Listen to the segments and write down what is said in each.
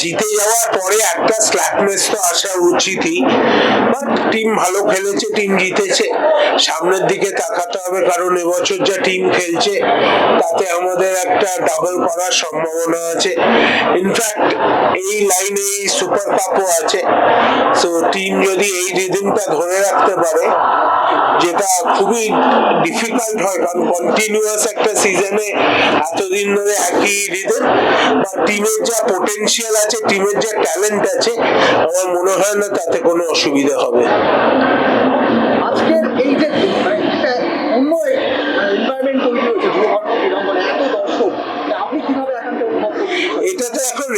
জিতে যাওয়ার পরে একটা স্ল্যাকনেস তো আসা উচিতই বাট টিম ভালো খেলেছে টিম জিতেছে সামনের দিকে তাকাতে হবে কারণ এবছর যা টিম খেলছে তাতে আমাদের একটা ডাবল করার সম্ভাবনা আছে ইনফ্যাক্ট এই লাইনে এই সুপার কাপও আছে। সো টিম যদি এই রিদিমটা ধরে রাখতে পারে, যেটা খুবই ডিফিকাল্ট হয়, কারণ কন্টিনিউয়াস একটা সিজনে এতদিন ধরে একই রিদেম বা টিমের যা পোটেনশিয়াল আছে টিমের যা ট্যালেন্ট আছে, আমার মনে হয় না তাতে কোনো অসুবিধা হবে। আজকের এই যে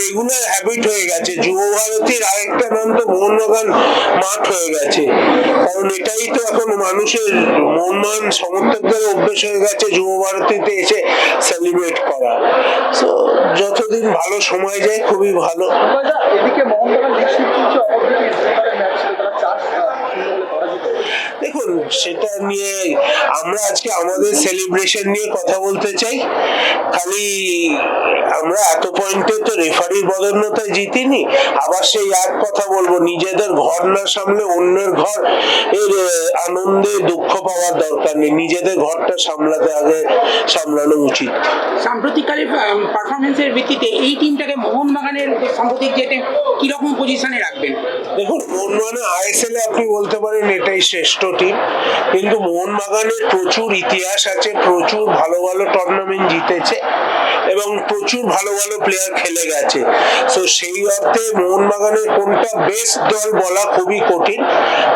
রেগুলার হ্যাবিট হয়ে গেছে। যুব ভারতীর আরেকটা নাম তো মোহনবাগান মাঠ হয়ে গেছে। কারণ এটাই তো এখন মানুষের মনমান সমর্থকদের অভ্যেস হয়ে গেছে যুব ভারতীতে এসে সেলিব্রেট করা। যতদিন ভালো সময় যায়, খুবই ভালো। এদিকে মোহনবাগান সেটা নিয়ে আমরা আজকে আমাদের সেলিব্রেশন নিয়ে কথা বলতে চাই। খালি আমরা এত পয়েন্টে তো রেফারির বদন্যতায় জিতিনি আবার সেই এক কথা বলব নিজেদের ঘর না সামলে অন্যের ঘর এর আনন্দে দুঃখ পাওয়ার দরকার নেই নিজেদের ঘরটা সামলাতে আগে সামলানো উচিত। সাম্প্রতিককালের পারফরমেন্সের ভিত্তিতে এই টিমটাকে মোহনবাগানের সাম্প্রতিক যেতে কীরকম পজিশনে রাখবেন? দেখুন মোহনবাগানে আইএসএল এ আপনি বলতে পারেন এটাই শ্রেষ্ঠ টিম কিন্তু মোহনবাগানের প্রচুর ইতিহাস আছে, প্রচুর ভালো ভালো টুর্নামেন্ট জিতেছে এবং প্রচুর ভালো ভালো প্লেয়ার খেলে গেছে। তো সেই অর্থে মোহনবাগানের কোনটা বেস্ট দল বলা খুবই কঠিন।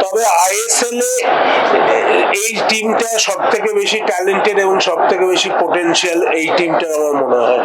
তবে আইএসএল এ এই টিমটা সব থেকে বেশি ট্যালেন্টেড এবং সব থেকে বেশি পোটেনশিয়াল এই টিমটা আমার মনে হয়।